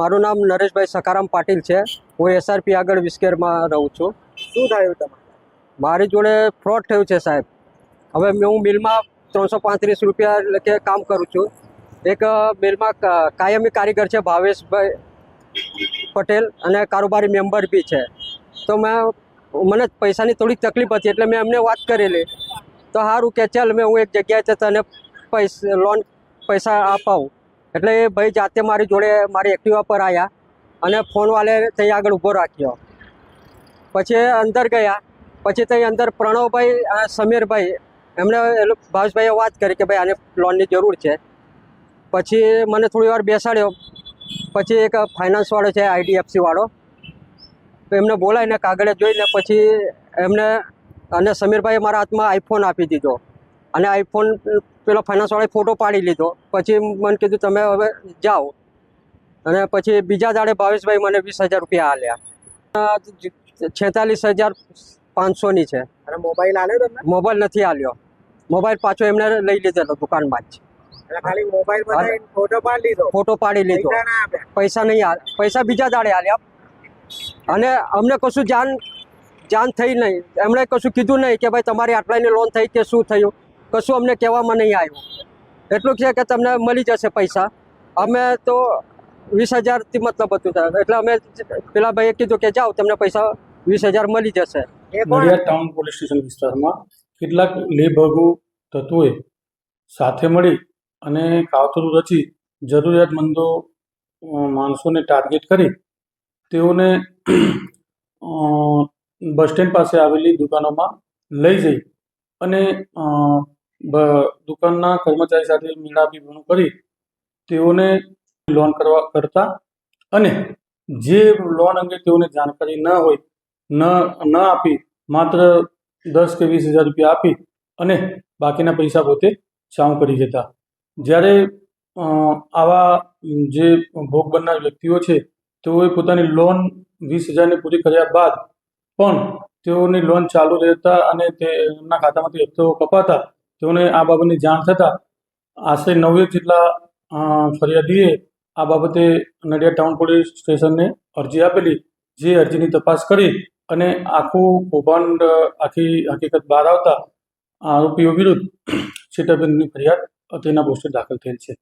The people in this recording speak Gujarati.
મારું નામ નરેશભાઈ સકારામ પાટીલ છે. હું એસઆરપી આગળ વિસ્કેરમાં રહું છું. શું થયું તમારે? મારી જોડે ફ્રોડ થયું છે સાહેબ. હવે મેં હું મિલમાં ત્રણસો પાંત્રીસ રૂપિયા લખે કામ કરું છું. એક બિલમાં મિલમાં કાયમી કારીગર છે ભાવેશભાઈ પટેલ અને કારોબારી મેમ્બર બી છે. તો મેં મને પૈસાની થોડીક તકલીફ હતી એટલે મેં એમને વાત કરેલી. તો સારું કે ચાલ મેં હું એક જગ્યાએ તને પૈસા લોન પૈસા અપાવું. એટલે એ ભાઈ જાતે મારી જોડે મારી એક્ટિવા પર આવ્યા અને ફોનવાલે ત્યાં આગળ ઊભો રાખ્યો. પછી અંદર ગયા. પછી ત્યાં અંદર પ્રણવભાઈ અને સમીરભાઈ એમણે ભાવેશભાઈએ વાત કરી કે ભાઈ આને લોનની જરૂર છે. પછી મને થોડી વાર બેસાડ્યો. પછી એક ફાઇનાન્સવાળો છે આઈડીએફસીવાળો એમને બોલાવીને કાગળે જોઈને પછી એમને અને સમીરભાઈએ મારા હાથમાં આઈફોન આપી દીધો. અને આઈફોન પેલો ફાઇનાન્સવાળાએ ફોટો પાડી લીધો. પછી મને કીધું તમે હવે જાઓ. અને પછી બીજા દાડે ભાવેશભાઈ મને વીસ હજાર રૂપિયા આલ્યા. છેતાલીસ હજાર પાંચસોની છે. અને મોબાઈલ આલ્યો તમને? મોબાઈલ નથી આલ્યો. મોબાઈલ પાછો એમને લઈ લીધેલો દુકાનમાં જ. ખાલી ફોટો પાડી લીધો? પૈસા નહીં પૈસા બીજા દાડે આલ્યા. અને અમને કશું જાન જાન થઈ નહીં. એમણે કશું કીધું નહીં કે ભાઈ તમારી આટલાની લોન થઈ કે શું થયું? કશું અમને કહેવામાં નહીં આવ્યું. એટલું છે કે તમને મળી જશે પૈસા. અમે તો વીસ હજારથી મતલબ હતું. એટલે અમે પેલા ભાઈએ કીધું કે જાઓ તમને પૈસા વીસ હજાર મળી જશે. નડિયાદ ટાઉન પોલીસ સ્ટેશન વિસ્તારમાં કેટલાક લેભગુ તત્વોએ સાથે મળી અને કાવતરું રચી જરૂરિયાતમંદો માણસોને ટાર્ગેટ કરી તેઓને બસ સ્ટેન્ડ પાસે આવેલી દુકાનોમાં લઈ જઈ અને દુકાનના કર્મચારી સાથે મેળાપીપણું કરી તેઓને લોન કરવા કરતા અને જે લોન અંગે તેઓને જાણકારી ન હોય, ન ન આપી, માત્ર દસ કે વીસ હજાર રૂપિયા આપી અને બાકીના પૈસા પોતે ચાઉ કરી જતા. જ્યારે આવા જે ભોગ બનનાર વ્યક્તિઓ છે, તેઓએ પોતાની લોન વીસ હજારની પૂરી કર્યા બાદ પણ તેઓની લોન ચાલુ રહેતા અને તેમના ખાતામાંથી હપ્તો કપાતા તેઓને આ બાબતની જાણ થતાં આશરે નવેક જેટલા ફરિયાદીએ આ બાબતે નડિયાદ ટાઉન પોલીસ સ્ટેશનને અરજી આપેલી, જે અરજીની તપાસ કરી અને આખું કૌભાંડ આખી હકીકત બહાર આવતા આરોપીઓ વિરુદ્ધ છેતરપિંડીની ફરિયાદ તેના પોસ્ટે દાખલ થયેલ છે.